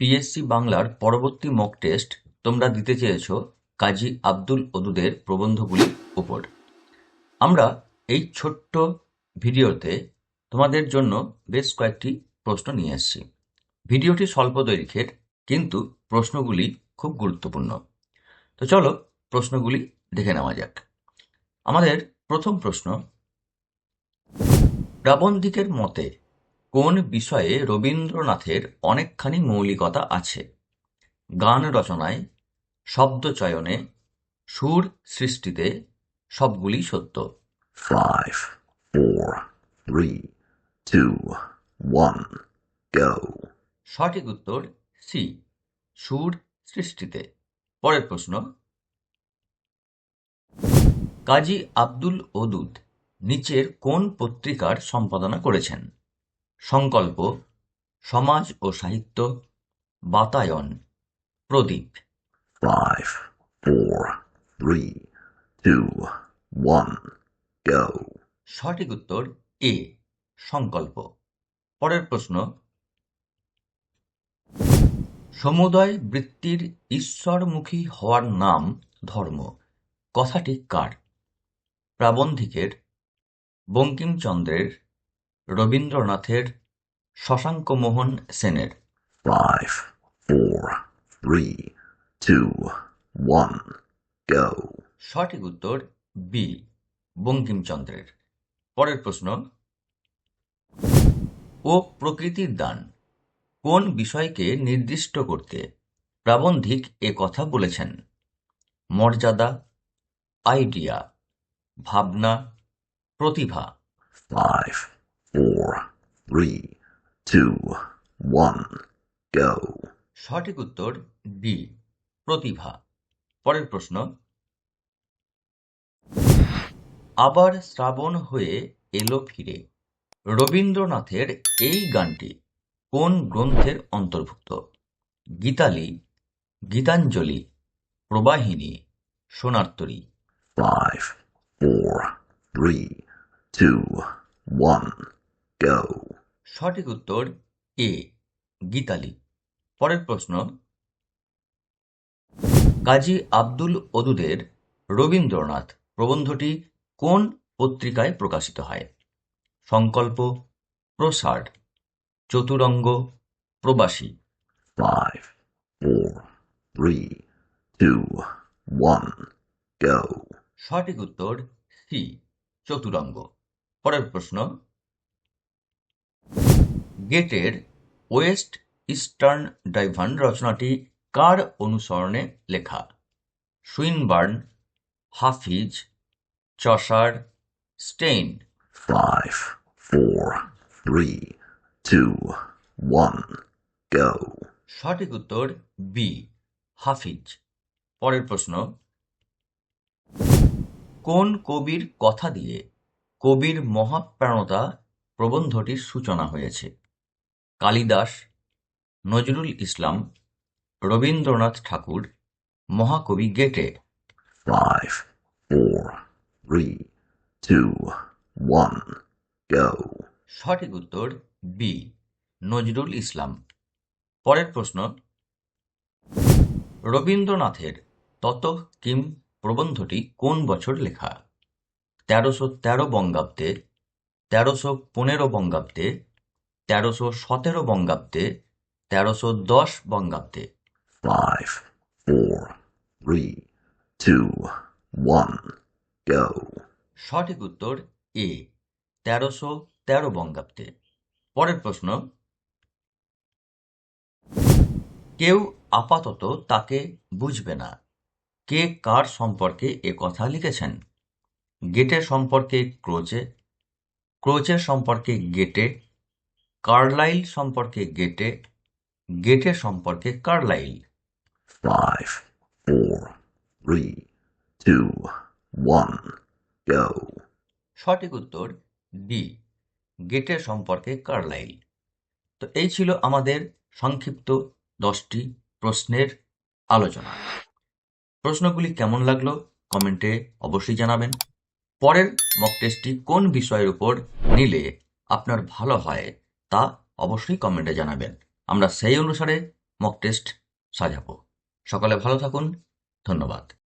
PSC বাংলার পরবর্তী mock test তোমরা দিতে চেয়েছ কাজী আব্দুল ওদুদের প্রবন্ধগুলির উপর। আমরা এই ছোট্ট ভিডিওতে তোমাদের জন্য বেশ কয়েকটি প্রশ্ন নিয়ে এসেছি। ভিডিওটি স্বল্প দৈর্ঘ্যের কিন্তু প্রশ্নগুলি খুব গুরুত্বপূর্ণ। তো চলো প্রশ্নগুলি দেখে নেওয়া যাক। আমাদের প্রথম প্রশ্ন, প্রাবন্ধিকের মতে কোন বিষয়ে রবীন্দ্রনাথের অনেকখানি মৌলিকতা আছে? গান রচনায় শব্দ চয়নে সুর সৃষ্টিতে সবগুলি সত্য। Five, four, three, two, one, go. সঠিক উত্তর সি সুর সৃষ্টিতে। পরের প্রশ্ন। কাজী আব্দুল ওদুদ নিচের কোন পত্রিকার সম্পাদনা করেছেন? সংকল্প সমাজ ও সাহিত্য বাতায়ন প্রদীপ। Five, four, three, two, one, go. সঠিক উত্তর এ সংকল্প। পরের প্রশ্ন। সমুদয় বৃত্তির ঈশ্বরমুখী হওয়ার নাম ধর্ম। কথাটি কার? প্রাবন্ধিকের বঙ্কিমচন্দ্রের রবীন্দ্রনাথের শশাঙ্কমোহন সেনের। Five, four, three, two, one, go. সঠিক উত্তর বি বঙ্কিমচন্দ্রের। পরের প্রশ্ন ও প্রকৃতির দান কোন বিষয়কে নির্দিষ্ট করতে প্রাবন্ধিক এ কথা বলেছেন? মর্যাদা আইডিয়া ভাবনা প্রতিভা। Five, four, three, two, one, go. সঠিক উত্তর ডি প্রতিভা পরের প্রশ্ন আবার শ্রাবণ হয়ে এলো ফিরে রবীন্দ্রনাথের এই গানটি কোন গ্রন্থের অন্তর্ভুক্ত Gitali Gitanjali Prabahini Sonar Tori five three, two, one, go. সঠিক উত্তর এ গীতালি। পরের প্রশ্ন কাজী আব্দুল ওদুদের রবীন্দ্রনাথ প্রবন্ধটি কোন পত্রিকায় প্রকাশিত হয়? সংকল্প প্রসার চতুরঙ্গ প্রবাসী। সঠিক উত্তর সি চতুরঙ্গ। পরের প্রশ্ন গেটের ওয়েস্ট ইস্টার্ন ডাইভান রচনাটি কার অনুসরণে লেখা? Swinburne Hafiz Chaucer Stein. Five four three two, one go. সঠিক উত্তর বি হাফিজ। পরের প্রশ্ন। কোন কবির কথা দিয়ে কবির মহাপ্রাণতা প্রবন্ধটির সূচনা হয়েছে? কালিদাস নজরুল ইসলাম রবীন্দ্রনাথ ঠাকুর মহাকবি গেটে। Five, four, three, two, one, go. সঠিক উত্তর বি নজরুল ইসলাম। পরের প্রশ্ন রবীন্দ্রনাথের তত কিম প্রবন্ধটি কোন বছর লেখা? তেরোশো তেরো বঙ্গাব্দে তেরোশো পনেরো বঙ্গাব্দে তেরোশো সতেরো বঙ্গাব্দে তেরোশো দশ বঙ্গাব্দে। One, go. সঠিক উত্তর এ তেরোশো তেরো বঙ্গাব্দে। পরের প্রশ্ন। কেউ আপাতত তাকে বুঝবে না। কে কার সম্পর্কে এ কথা লিখেছেন? গেটের সম্পর্কে ক্রোচে ক্রোচের সম্পর্কে গেটে কার্লাইল সম্পর্কে গেটে গেটের সম্পর্কে Carlyle. Four, three, two, one, go. সঠিক উত্তর ডি গেটের সম্পর্কে কার্লাইল। তো এই ছিল আমাদের সংক্ষিপ্ত দশটি প্রশ্নের আলোচনা। প্রশ্নগুলি কেমন লাগল কমেন্টে অবশ্যই জানাবেন। পরের মক টেস্টটি কোন বিষয়ের উপর নিলে আপনার ভালো হয়? তা অবশ্যই কমেন্টে জানাবেন। আমরা সেই অনুসারে মক টেস্ট সাজাবো। সকলে ভালো থাকুন। ধন্যবাদ।